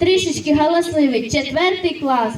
Трішечки галасливий, четвертий клас.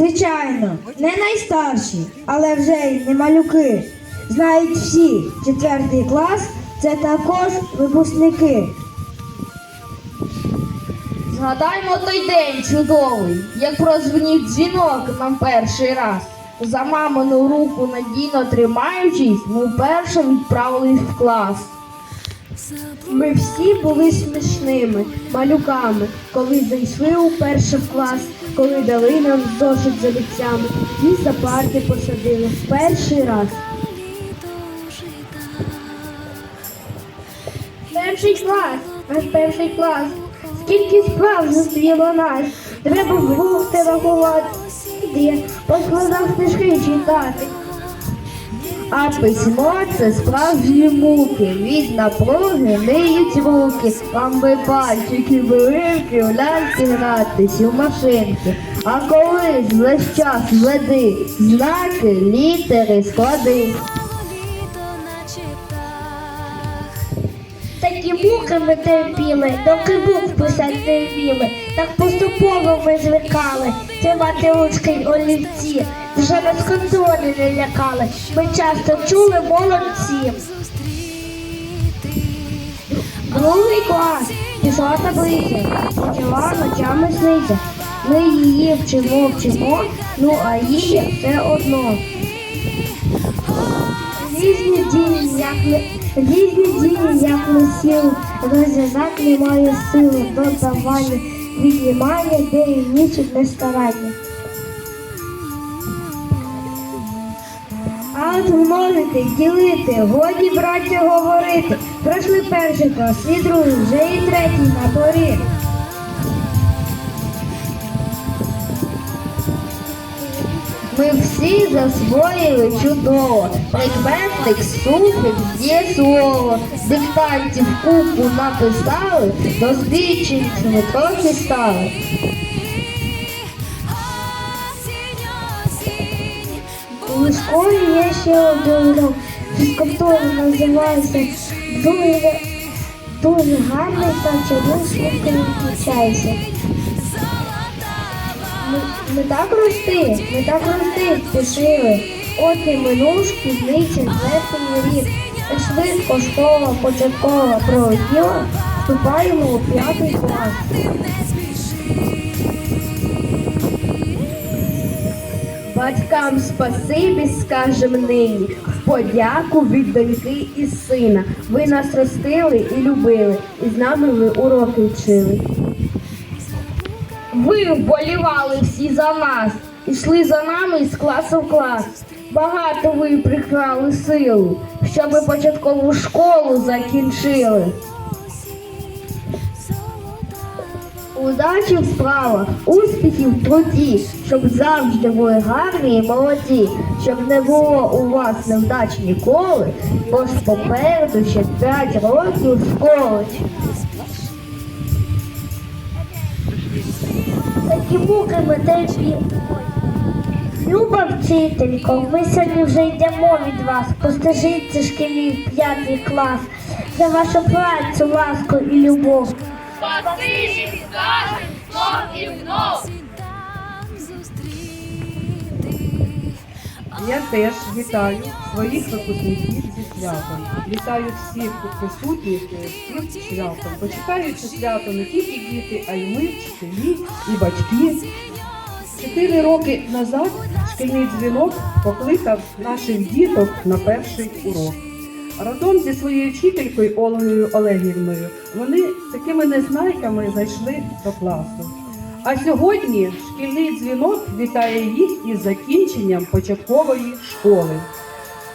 Звичайно, не найстарші, але вже й не малюки. Знають всі, четвертий клас це також випускники. Згадаймо той день чудовий, як прозвенів дзвінок нам перший раз. За мамину руку надійно тримаючись, ми вперше відправились в клас. Ми всі були смішними малюками, коли зайшли уперше в клас, коли дали нам зошит за ліцями і за парти посадили в перший раз. Перший клас, наш перший клас. Скільки справ зустріло нас, треба в гурти рахувати, по складах книжки читати. А письмо це справжні муки. Від напруги ниють руки. Вам би пальчики великі, ляльки гратись у машинки. А коли ж весь час веди знаки, літери, склади. Такі муки ми терпіли, доки букв писати не вміли. Так поступово ми звикали, тримати ручки олівці. Вже без контролю не лякали. Ми часто чули молодці. Другий клас, пішла таблиця, почала ночами сниться. Ми її вчимо, вчимо, ну а їй все одно. Різні дії, як ми, різні дії, як ми сіли, розв'язати немає сили, додавання, віднімання, де і нічить нестарання. А от множити, ділити, годі, браття, говорити. Пройшли перший клас, і другий, вже і третій на порі. Ми всі засвоїли чудово. Прикметник, суфікс, є слово. Диктантів купу написали, досвідченцями трохи стали. У школі є ще один урок, фізкультура називається дуже, дуже гарний та чому швидко відключається. Ми, ми так рости, ми так рости спішили. От і минув шкідниці зверхній рік. Так швидко школа початкова пролетіла, вступаємо у п'ятий клас. Батькам спасибі скажем нині, в подяку від доньки і сина. Ви нас ростили і любили, і з нами ви уроки вчили. Ви вболівали всі за нас, ішли за нами із класу в клас. Багато ви приклали силу, щоб початкову школу закінчили. Удачі в справах, успіхів в труді, щоб завжди були гарні і молоді, щоб не було у вас невдач ніколи, бо ж попереду ще п'ять років школи. Такі муки ми терпіли. Люба вчителько, ми сьогодні вже йдемо від вас. Постежиться шкільний п'ятий клас за вашу працю, ласку і любов. Спасибі скажем знов і знов. Я теж вітаю своїх випускників зі святом. Вітаю всіх присутніх цим святом. Це свято не тільки діти, а й ми, вчителі і батьки. Чотири роки назад шкільний дзвінок покликав наших діток на перший урок. Разом зі своєю вчителькою Ольгою Олегівною вони такими незнайками зайшли до класу. А сьогодні шкільний дзвінок вітає їх із закінченням початкової школи.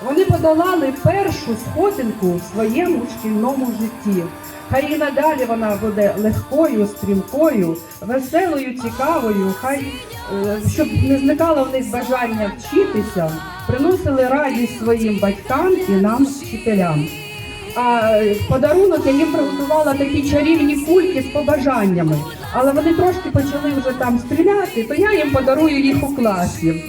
Вони подолали першу сходинку в своєму шкільному житті. Хай і надалі вона буде легкою, стрімкою, веселою, цікавою. Хай е, щоб не зникало в них бажання вчитися, приносили радість своїм батькам і нам, вчителям. А е, подарунок я їм приготувала такі чарівні кульки з побажаннями, але вони трошки почали вже там стріляти, то я їм подарую їх у класі.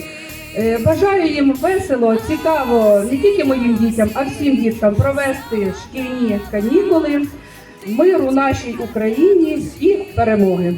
Е, Бажаю їм весело, цікаво не тільки моїм дітям, а всім діткам провести шкільні канікули, миру нашій Україні і перемоги.